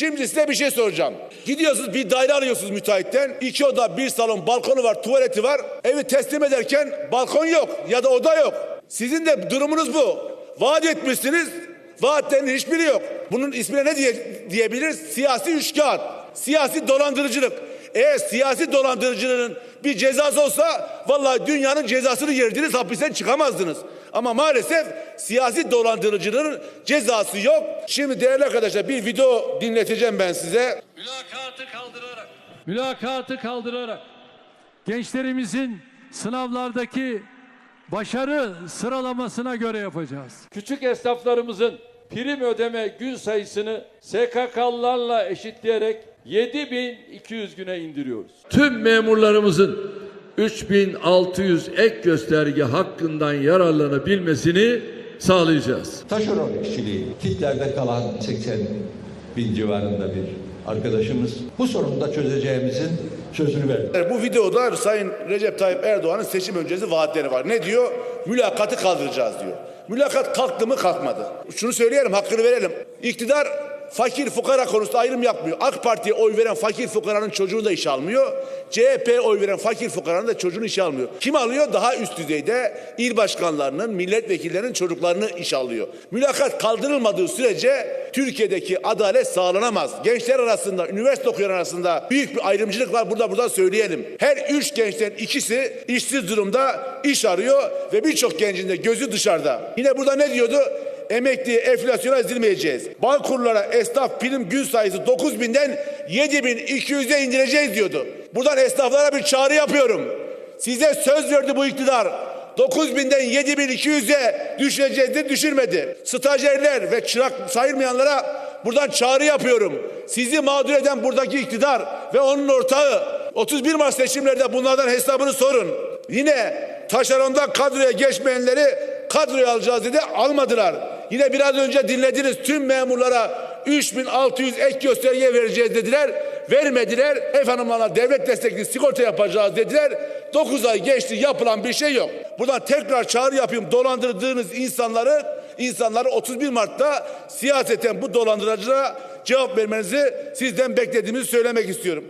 Şimdi size bir şey soracağım. Gidiyorsunuz bir daire alıyorsunuz müteahhitten. İki oda, bir salon, balkonu var, tuvaleti var. Evi teslim ederken balkon yok ya da oda yok. Sizin de durumunuz bu. Vaat etmişsiniz. Vaatlerin hiçbiri yok. Bunun ismine ne diye, diyebiliriz? Siyasi üçkağıt. Siyasi dolandırıcılık. Eğer siyasi dolandırıcılığın bir cezası olsa vallahi dünyanın cezasını yerdiniz hapisten çıkamazdınız. Ama maalesef siyasi dolandırıcılığın cezası yok. Şimdi değerli arkadaşlar bir video dinleteceğim ben size. Mülakatı kaldırarak, mülakatı kaldırarak gençlerimizin sınavlardaki başarı sıralamasına göre yapacağız. Küçük esnaflarımızın prim ödeme gün sayısını SKK'lılarla eşitleyerek 7200 güne indiriyoruz. tüm memurlarımızın 3600 ek gösterge hakkından yararlanabilmesini sağlayacağız. Taşeron işçiliği, kitlerde kalan 80 bin civarında bir arkadaşımız. Bu sorunu da çözeceğimizin sözünü verdi. Bu videoda Sayın Recep Tayyip Erdoğan'ın seçim öncesi vaatleri var. Ne diyor? Mülakatı kaldıracağız diyor. Mülakat kalktı mı kalkmadı. Şunu söyleyelim hakkını verelim. İktidar fakir fukara konusunda ayrım yapmıyor. AK Parti'ye oy veren fakir fukaranın çocuğunu da işe almıyor. CHP'ye oy veren fakir fukaranın da çocuğunu işe almıyor. Kim alıyor? Daha üst düzeyde il başkanlarının, milletvekillerinin çocuklarını işe alıyor. Mülakat kaldırılmadığı sürece Türkiye'deki adalet sağlanamaz. Gençler arasında, üniversite okuyan arasında büyük bir ayrımcılık var. Burada burada söyleyelim. Her üç gençten ikisi işsiz durumda iş arıyor ve birçok gencin de gözü dışarıda. Yine burada ne diyordu? Emekli enflasyona ezilmeyeceğiz. Bankurlara esnaf prim gün sayısı 9000'den 7200'e indireceğiz diyordu. Buradan esnaflara bir çağrı yapıyorum. Size söz verdi bu iktidar. 9000'den 7200'e düşüreceğiz de düşürmedi. Stajyerler ve çırak sayılmayanlara buradan çağrı yapıyorum. Sizi mağdur eden buradaki iktidar ve onun ortağı 31 Mart seçimlerde bunlardan hesabını sorun. Yine taşeronda kadroya geçmeyenleri kadroya alacağız dedi almadılar. Yine biraz önce dinlediniz tüm memurlara 3600 ek gösterge vereceğiz dediler. Vermediler. Efendim bana devlet destekli sigorta yapacağız dediler. 9 ay geçti yapılan bir şey yok. Buradan tekrar çağrı yapayım. Dolandırdığınız insanları insanları 31 Mart'ta siyaseten bu dolandırıcılara cevap vermenizi sizden beklediğimizi söylemek istiyorum.